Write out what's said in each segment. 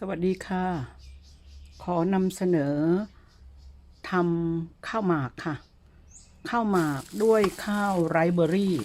สวัสดีค่ะ ขอนำเสนอทำข้าวหมากค่ะ ข้าวหมากด้วยข้าวไรเบอร์รี่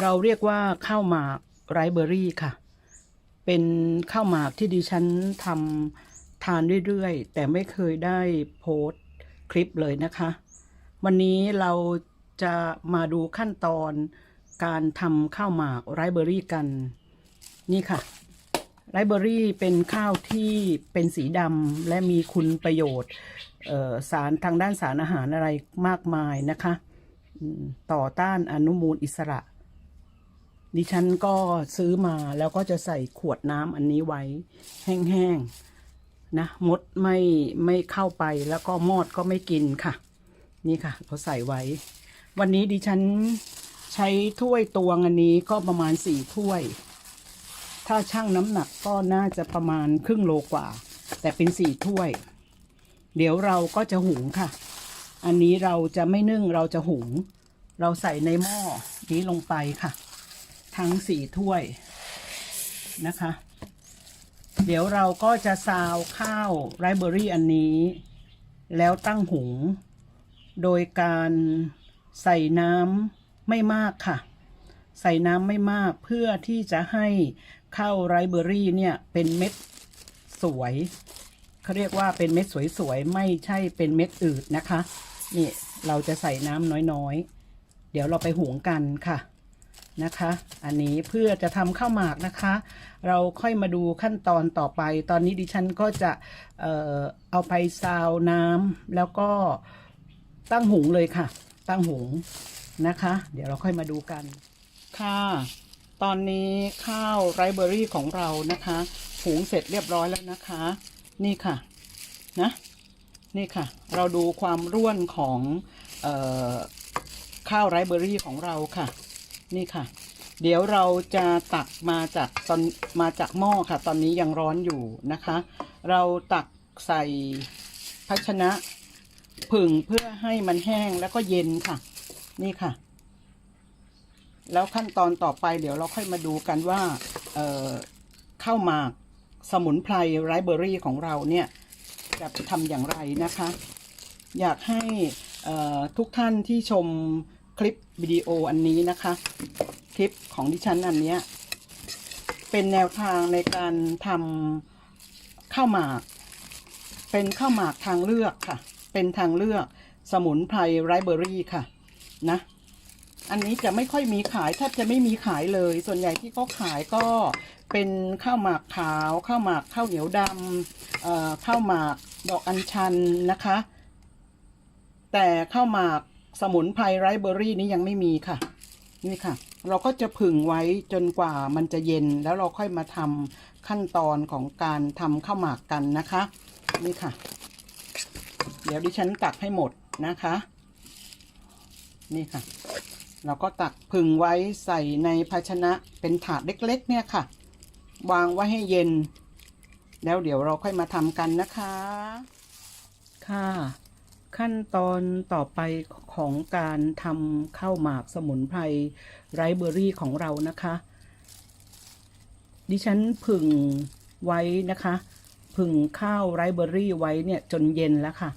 เราเรียกว่าข้าวหมากไรเบอร์รี่ค่ะ เป็นข้าวหมากที่ดิฉันทำทานเรื่อยๆ แต่ไม่เคยได้โพสต์คลิปเลยนะคะ วันนี้เราจะมาดูขั้นตอนการทำข้าวหมากไรเบอร์รี่กัน นี่ค่ะ ไรซ์เบอรี่เป็นข้าวที่เป็นสีดำและมีคุณประโยชน์สารทางด้านสารอาหารอะไรมากมายนะคะ ต่อต้านอนุมูลอิสระ ดิฉันก็ซื้อมาแล้วก็จะใส่ขวดน้ำอันนี้ไว้แห้งๆนะมดไม่ไม่เข้าไปแล้วก็มอดก็ไม่กินค่ะ นี่ค่ะเขาใส่ไว้ วันนี้ดิฉันใช้ถ้วยตวงอันนี้ก็ประมาณสี่ถ้วย ถ้าชั่งน้ำหนักก็น่าจะประมาณครึ่งโลกว่า แต่เป็นสี่ถ้วย เดี๋ยวเราก็จะหุงค่ะ อันนี้เราจะไม่นึ่งเราจะหุง เราใส่ในหม้อนี้ลงไปค่ะ ทั้งสี่ถ้วยนะคะ เดี๋ยวเราก็จะซาวข้าวไรเบอร์รี่อันนี้ แล้วตั้งหุง โดยการใส่น้ำไม่มากค่ะ ใส่น้ำไม่มากเพื่อที่จะให้ ข้าวไรเบอร์รี่เนี่ยเป็นเม็ดสวยเขาเรียกว่าเป็นเม็ดสวยๆไม่ใช่เป็นเม็ดอืดนะคะ นี่เราจะใส่น้ำน้อยๆ เดี๋ยวเราไปหุงกันค่ะนะคะ อันนี้เพื่อจะทำข้าวหมากนะคะ เราค่อยมาดูขั้นตอนต่อไป ตอนนี้ดิฉันก็จะเอ่อเอาไปซาวน้ำแล้วก็ตั้งหุงเลยค่ะ ตั้งหุงนะคะ เดี๋ยวเราค่อยมาดูกันค่ะ ตอนนี้ข้าวไรเบอร์รี่ของเรานะคะหุงเสร็จเรียบร้อยแล้วนะคะ นี่ค่ะนะนี่ค่ะ เราดูความร่วนของออข้าวไรเบอร์รี่ของเราค่ะ นี่ค่ะ เดี๋ยวเราจะตักมาจากตอนมาจากหม้อค่ะ ตอนนี้ยังร้อนอยู่นะคะ เราตักใส่ภาชนะผึ่งเพื่อให้มันแห้งแล้วก็เย็นค่ะ นี่ค่ะ แล้วขั้นตอนต่อไปเดี๋ยวเราค่อยมาดูกันว่าเข้ามาสมุนไพรไรเบอร์รี่ของเราเนี่ยจะทำอย่างไรนะคะ อยากให้ทุกท่านที่ชมคลิปวิดีโออันนี้นะคะ คลิปของดิฉันอันเนี้ยเป็นแนวทางในการทำข้าวหมาก เป็นข้าวหมากทางเลือกค่ะ เป็นทางเลือกสมุนไพรไรเบอร์รี่ค่ะนะ อันนี้จะไม่ค่อยมีขายแทบจะไม่มีขายเลย ส่วนใหญ่ที่เขาขายก็เป็นข้าวหมากขาวข้าวหมากข้าวเหนียวดำข้าวหมากดอกอัญชันนะคะ แต่ข้าวหมากสมุนไพรไรเบอร์รี่นี้ยังไม่มีค่ะ นี่ค่ะ เราก็จะผึ่งไว้จนกว่ามันจะเย็นแล้วเราค่อยมาทำขั้นตอนของการทำข้าวหมากกันนะคะ นี่ค่ะ เดี๋ยวดิฉันตักให้หมดนะคะ นี่ค่ะ เราก็ตักผึ่งไว้ใส่ในภาชนะเป็นถาดเล็กๆ เนี่ยค่ะ วางไว้ให้เย็น แล้วเดี๋ยวเราค่อยมาทำกันนะคะ ค่ะ ขั้นตอนต่อไปของการทำข้าวหมากสมุนไพรไรเบอร์รี่ของเรานะคะ ดิฉันผึ่งไว้นะคะผึ่งข้าวไรเบอร์รี่ไว้เนี่ยจนเย็นแล้วค่ะ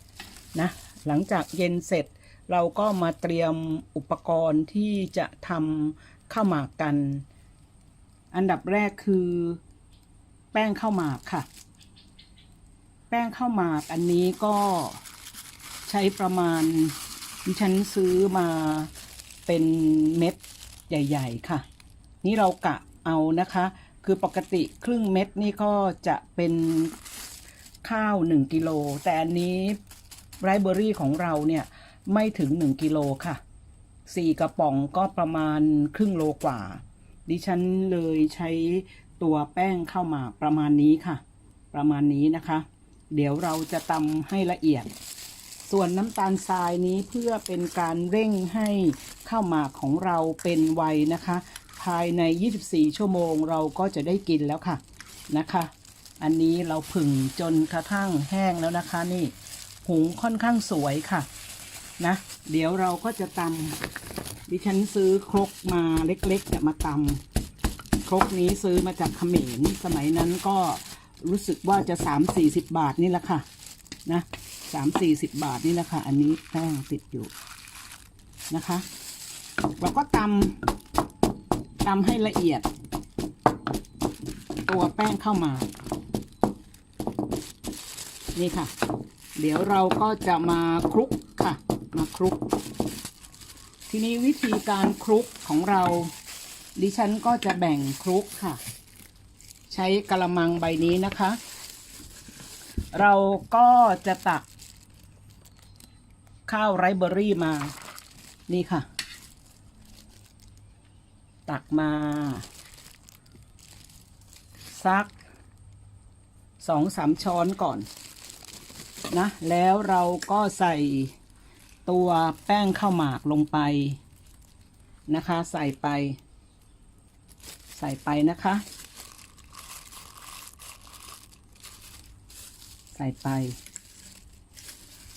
นะหลังจากเย็นเสร็จ เราก็มาเตรียมอุปกรณ์ที่จะทำข้าวหมากกัน อันดับแรกคือ แป้งข้าวหมากค่ะ แป้งข้าวหมากอันนี้ก็ใช้ประมาณดิฉันซื้อมาเป็นเม็ดใหญ่ ๆ ค่ะ นี่เรากะเอานะคะ คือปกติครึ่งเม็ดนี่ก็จะเป็นข้าวหนึ่งกิโล แต่อันนี้ไรเบอรี่ของเราเนี่ย ไม่ถึงหนึ่งกิโลค่ะสี่กระป๋องก็ประมาณครึ่งโลกว่า ดิฉันเลยใช้ตัวแป้งเข้ามาประมาณนี้ค่ะ ประมาณนี้นะคะ เดี๋ยวเราจะตำให้ละเอียด ส่วนน้ำตาลทรายนี้เพื่อเป็นการเร่งให้ข้าวหมากของเราเป็นไวนะคะ ภายใน 24 ชั่วโมงเราก็จะได้กินแล้วค่ะนะคะ อันนี้เราผึ่งจนกระทั่งแห้งแล้วนะคะนี่ หุงค่อนข้างสวยค่ะ นะ เดี๋ยวเราก็จะตำดิฉันซื้อครกมาเล็กๆเนี่ยมาตำครกนี้ซื้อมาจากเขมรสมัยนั้นก็รู้สึกว่าจะสามสี่สิบบาทนี่แหละค่ะ นะสามสี่สิบบาทนี่แหละค่ะ อันนี้แป้งติดอยู่นะคะเราก็ตำตำให้ละเอียด ตัวแป้งเข้ามา นี่ค่ะ เดี๋ยวเราก็จะมาคลุก มาคลุก ทีนี้วิธีการคลุกของเรา ดิฉันก็จะแบ่งคลุกค่ะ ใช้กระมังใบนี้นะคะ เราก็จะตัก ข้าวไรเบอร์รี่มา นี่ค่ะ ตักมาสักสองสามช้อนก่อนนะ แล้วเราก็ใส่ ตัวแป้งข้าวหมากลงไปนะคะ ใส่ไป ใส่ไปนะคะ ใส่ไป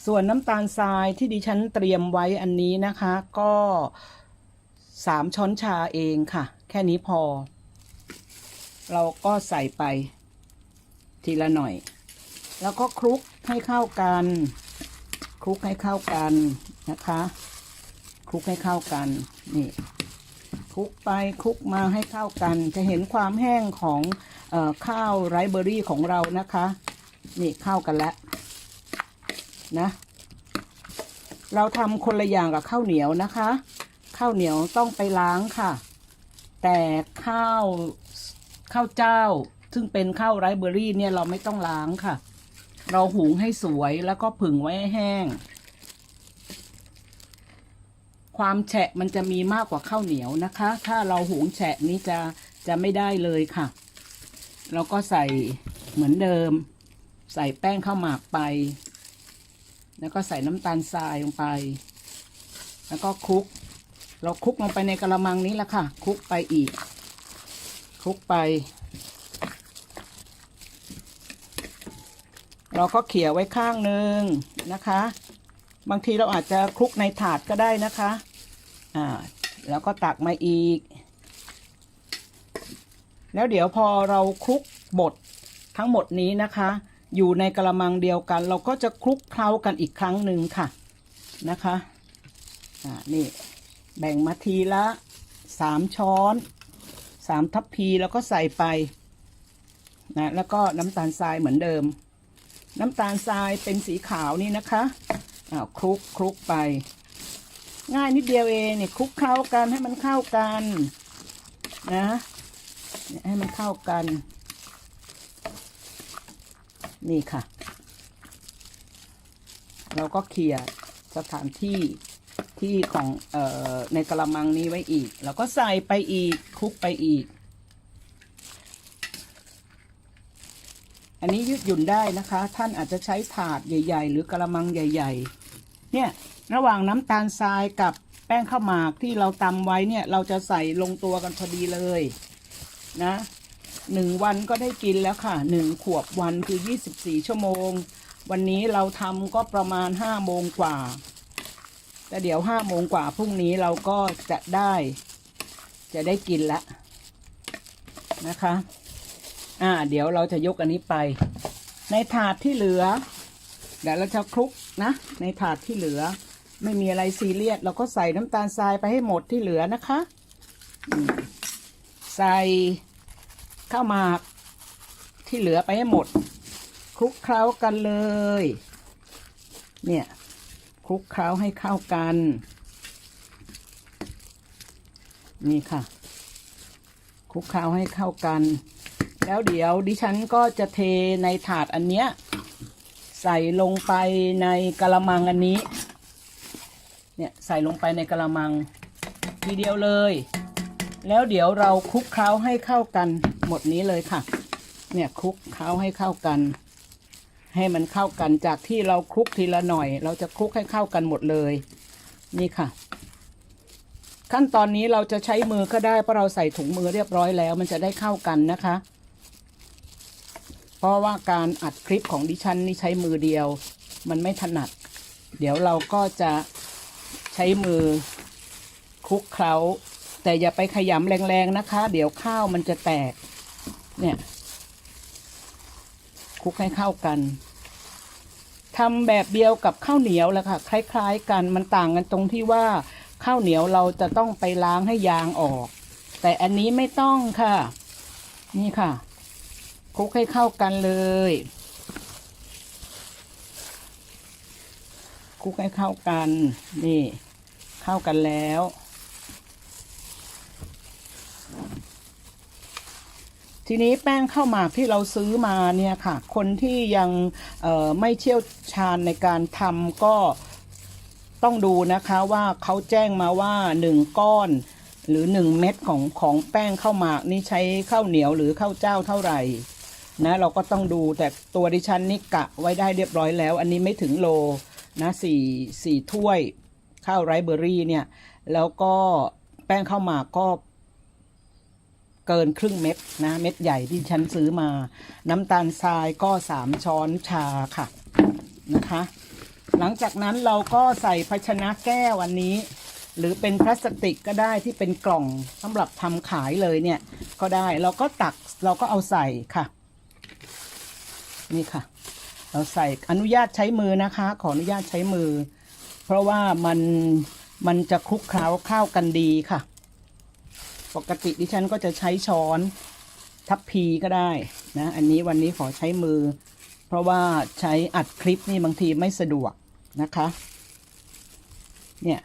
ส่วนน้ำตาลทรายที่ดิฉันเตรียมไว้อันนี้นะคะ ก็สามช้อนชาเองค่ะ แค่นี้พอ เราก็ใส่ไปทีละหน่อย แล้วก็คลุกให้เข้ากัน คลุกให้เข้ากันนะคะคลุกให้เข้ากันนี่คลุกไปคลุกมาให้เข้ากัน จะเห็นความแห้งของออข้าวไรเบอร์รี่ของเรานะคะ นี่เข้ากันแล้วนะ เราทำคนละอย่างกับข้าวเหนียวนะคะ ข้าวเหนียวต้องไปล้างค่ะ แต่ข้าวข้าวเจ้า ซึ่งเป็นข้าวไรเบอร์รี่เนี่ยเราไม่ต้องล้างค่ะ เราหุงให้สวยแล้วก็ผึ่งไว้ให้แห้ง ความแฉะมันจะมีมากกว่าข้าวเหนียวนะคะ ถ้าเราหุงแฉะนี้จะจะไม่ได้เลยค่ะ เราก็ใส่เหมือนเดิม ใส่แป้งข้าวหมากไป แล้วก็ใส่น้ำตาลทรายลงไป แล้วก็คลุก เราคลุกลงไปในกระมังนี้แหละค่ะคลุกไปอีกคลุกไป เราก็เขี่ยไว้ข้างหนึ่งนะคะ บางทีเราอาจจะคลุกในถาดก็ได้นะคะอ่าแล้วก็ตักมาอีก แล้วเดี๋ยวพอเราคลุกบดทั้งหมดนี้นะคะ อยู่ในกระมังเดียวกัน เราก็จะคลุกเคล้ากันอีกครั้งหนึ่งค่ะนะคะอ่านี่แบ่งมาทีละสามช้อนสามทัพพีแล้วก็ใส่ไปนะแล้วก็น้ำตาลทรายเหมือนเดิม น้ำตาลทรายเป็นสีขาวนี่นะคะอ้าวคลุกคลุกไป ง่ายนิดเดียวเองเนี่ยคลุกเคล้ากันให้มันเข้ากันนะให้มันเข้ากัน นี่ค่ะ เราก็เคลียร์สถานที่ที่ของออในกระมังนี้ไว้อีกเราก็ใส่ไปอีกคลุกไปอีก อันนี้ยืดหยุ่นได้นะคะ ท่านอาจจะใช้ถาดใหญ่ ๆ หรือกระมังใหญ่ ๆ เนี่ยระหว่างน้ำตาลทรายกับแป้งข้าวหมากที่เราตำไว้เนี่ย เราจะใส่ลงตัวกันพอดีเลยนะหนึ่งวันก็ได้กินแล้วค่ะหนึ่งขวบวันคือยี่สิบสี่ชั่วโมง วันนี้เราทำก็ประมาณห้าโมงกว่า แต่เดี๋ยวห้าโมงกว่าพรุ่งนี้เราก็จะได้ จะได้กินละนะคะ อ่า เดี๋ยวเราจะยกอันนี้ไป ในถาดที่เหลือ เดี๋ยวเราจะคลุกนะ ในถาดที่เหลือ ไม่มีอะไรซีเรียสเราก็ใส่น้ำตาลทรายไปให้หมดที่เหลือนะคะใส่ข้าวหมากที่เหลือไปให้หมดคลุกเคล้ากันเลย เนี่ยคลุกเคล้าให้เข้ากัน นี่ค่ะคลุกเคล้าให้เข้ากัน แล้วเดี๋ยวดิฉันก็จะเทในถาดอันเนี้ย ใส่ลงไปในกระมังอันนี้ เนี่ยใส่ลงไปในกระมัง ทีเดียวเลย แล้วเดี๋ยวเราคลุกเคล้าให้เข้ากันหมดนี้เลยค่ะ เนี่ยคลุกเคล้าให้เข้ากัน ให้มันเข้ากันจากที่เราคลุกทีละหน่อย เราจะคลุกให้เข้ากันหมดเลย นี่ค่ะขั้นตอนนี้เราจะใช้มือก็ได้เพราะเราใส่ถุงมือเรียบร้อยแล้ว มันจะได้เข้ากันนะคะ ราะว่าการอัดคลิปของดิฉันนี่ใช้มือเดียว มันไม่ถนัด เดี๋ยวเราก็จะใช้มือคลุกเคล้า แต่อย่าไปขยำแรงๆนะคะ เดี๋ยวข้าวมันจะแตก เนี่ยคลุกให้เข้ากันทำแบบเดียวกับข้าวเหนียวแหละค่ะ คล้าย ๆ กันมันต่างกันตรงที่ว่าข้าวเหนียวเราจะต้องไปล้างให้ยางออก แต่อันนี้ไม่ต้องค่ะ นี่ค่ะ คลุกให้เข้ากันเลยคลุกให้เข้ากัน นี่ เข้ากันแล้ว ทีนี้แป้งข้าวหมากที่เราซื้อมาเนี่ยค่ะ คนที่ยังไม่เชี่ยวชาญในการทำก็ต้องดูนะคะว่าเขาแจ้งมาว่าหนึ่งก้อนหรือหนึ่งเม็ดของของแป้งข้าวหมากนี่ใช้ข้าวเหนียวหรือข้าวเจ้าเท่าไหร่ นะ เราก็ต้องดูแต่ตัวดิฉันนี่กะไว้ได้เรียบร้อยแล้ว อันนี้ไม่ถึงโลนะสี่สี่ถ้วยข้าวไรเบอร์รี่เนี่ย แล้วก็แป้งข้าวหมากก็เกินครึ่งเม็ดนะ เม็ดใหญ่ที่ฉันซื้อมา น้ำตาลทรายก็สามช้อนชาค่ะนะคะ หลังจากนั้นเราก็ใส่ภาชนะแก้วอันนี้ หรือเป็นพลาสติกก็ได้ที่เป็นกล่องสำหรับทำขายเลยเนี่ย ก็ได้เราก็ตักเราก็เอาใส่ค่ะ นี่ค่ะ เราใส่อนุญาตใช้มือนะคะ ขออนุญาตใช้มือ เพราะว่ามันมันจะคลุกเคล้าเข้ากันดีค่ะ ปกติดิฉันก็จะใช้ช้อนทัพพีก็ได้นะ อันนี้วันนี้ขอใช้มือ เพราะว่าใช้อัดคลิปนี่บางทีไม่สะดวกนะคะ เนี่ย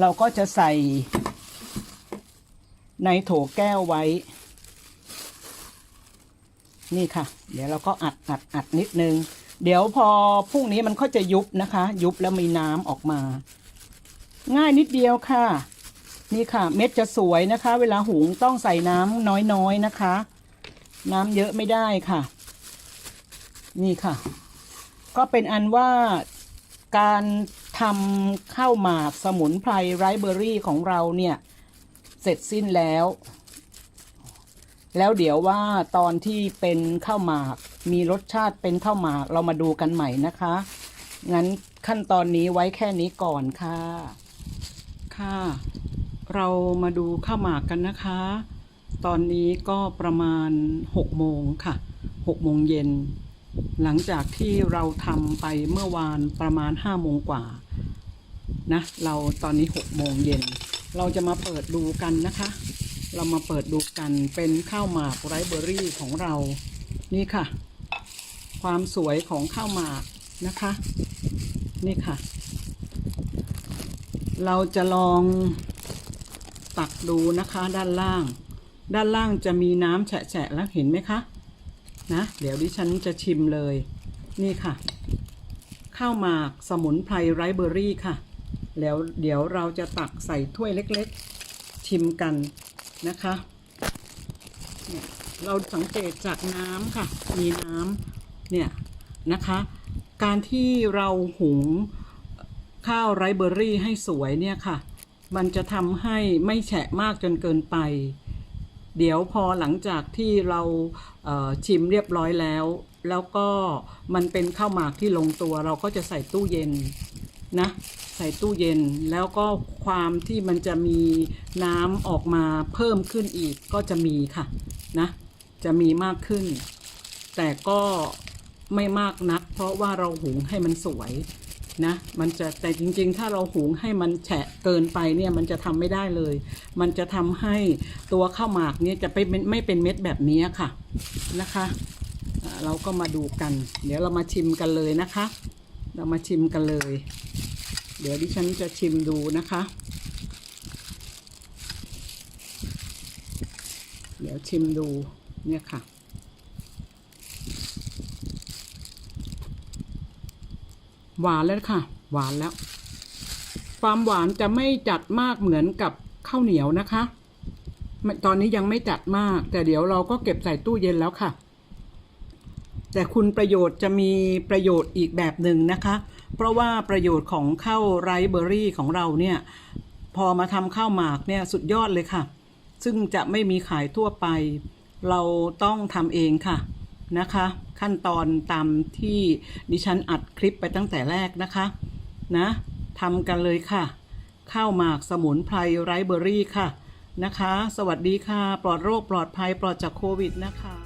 เราก็จะใส่ในโถแก้วไว้ นี่ค่ะ เดี๋ยวเราก็อัดอัดอัดนิดนึง เดี๋ยวพอพรุ่งนี้มันก็จะยุบนะคะ ยุบแล้วมีน้ำออกมา ง่ายนิดเดียวค่ะ นี่ค่ะ เม็ดจะสวยนะคะ เวลาหุงต้องใส่น้ำน้อยๆนะคะ น้ำเยอะไม่ได้ค่ะ นี่ค่ะ ก็เป็นอันว่าการทำข้าวหมากสมุนไพรไรเบอร์รี่ของเราเนี่ย เสร็จสิ้นแล้ว แล้วเดี๋ยวว่าตอนที่เป็นข้าวหมาก มีรสชาติเป็นข้าวหมากเรามาดูกันใหม่นะคะ งั้นขั้นตอนนี้ไว้แค่นี้ก่อนค่ะ ค่ะ เรามาดูข้าวหมากกันนะคะ ตอนนี้ก็ประมาณ6โมงค่ะ6โมงเย็น หลังจากที่เราทำไปเมื่อวานประมาณ5โมงกว่านะ เราตอนนี้6โมงเย็น เราจะมาเปิดดูกันนะคะ เรามาเปิดดูกันเป็นข้าวหมากไรเบอร์รี่ของเรา นี่ค่ะ ความสวยของข้าวหมากนะคะ นี่ค่ะ เราจะลองตักดูนะคะด้านล่าง ด้านล่างจะมีน้ำแฉะๆแล้วเห็นไหมคะ นะ เดี๋ยวดิฉันจะชิมเลย นี่ค่ะ ข้าวหมากสมุนไพรไรเบอร์รี่ค่ะ แล้วเดี๋ยวเราจะตักใส่ถ้วยเล็กๆ ชิมกัน นะคะเนี่ยเราสังเกตจากน้ำค่ะ มีน้ำเนี่ยนะคะ การที่เราหุงข้าวไรเบอร์รี่ให้สวยเนี่ยค่ะ มันจะทำให้ไม่แฉะมากจนเกินไป เดี๋ยวพอหลังจากที่เราเชิมเรียบร้อยแล้ว แล้วก็มันเป็นข้าวหมากที่ลงตัว เราก็จะใส่ตู้เย็นนะ ใส่ตู้เย็น แล้วก็ความที่มันจะมีน้ำออกมาเพิ่มขึ้นอีกก็จะมีค่ะนะจะมีมากขึ้น แต่ก็ไม่มากนัก เพราะว่าเราหุงให้มันสวยนะมันจะแต่จริงๆ ถ้าเราหุงให้มันแฉะเกินไปเนี่ยมันจะทำไม่ได้เลย มันจะทำให้ตัวข้าวหมากเนี่ยจะไปไม่ไม่เป็นเม็ดแบบนี้ค่ะนะคะ เราก็มาดูกัน เดี๋ยวเรามาชิมกันเลยนะคะ เรามาชิมกันเลย เดี๋ยวดิฉันจะชิมดูนะคะ เดี๋ยวชิมดูเนี่ยค่ะ หวานแล้วค่ะ หวานแล้ว ความหวานจะไม่จัดมากเหมือนกับข้าวเหนียวนะคะ ตอนนี้ยังไม่จัดมาก แต่เดี๋ยวเราก็เก็บใส่ตู้เย็นแล้วค่ะ แต่คุณประโยชน์จะมีประโยชน์อีกแบบหนึ่งนะคะ เพราะว่าประโยชน์ของข้าวไรเบอร์รี่ของเราเนี่ยพอมาทำข้าวหมากเนี่ยสุดยอดเลยค่ะ ซึ่งจะไม่มีขายทั่วไป เราต้องทำเองค่ะนะคะ ขั้นตอนตามที่ดิฉันอัดคลิปไปตั้งแต่แรกนะคะนะทำกันเลยค่ะ ข้าวหมากสมุนไพรไรเบอร์รี่ค่ะนะคะ สวัสดีค่ะ ปลอดโรคปลอดภัยปลอดจากโควิดนะคะ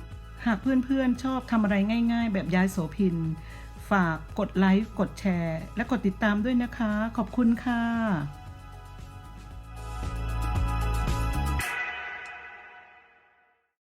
หากเพื่อนๆชอบทำอะไรง่าย ๆ แบบยายโสพิน ฝากกดไลค์ กดแชร์ และกดติดตามด้วยนะคะ ขอบคุณค่ะ